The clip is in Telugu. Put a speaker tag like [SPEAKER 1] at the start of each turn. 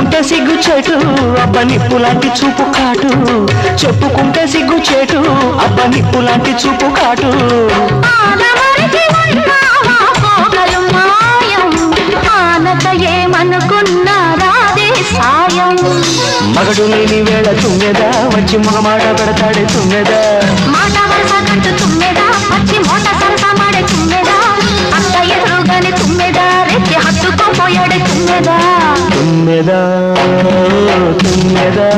[SPEAKER 1] చెప్పుకుంటే సిగ్గు చెటు అబ్బనిప్పు లాంటి చూపు కాటు. చెప్పుకుంటే సిగ్గు చెటు అబ్బనిప్పు లాంటి చూపు కాటు. మగడు లేని వేళ తుమ్మెదా వచ్చి మొహమాట పెడతాడే తుమ్మెదా.
[SPEAKER 2] మాట వరుస కట్టు తుమ్మెదా వచ్చి మోట సరస మాడే తుమ్మెదా. అత్త ఎదురుగానే తుమ్మెదా రెక్కి హత్తుకోపోయాడే తుమ్మెదా.
[SPEAKER 1] తుమ్మెదా తుమ్మెదా.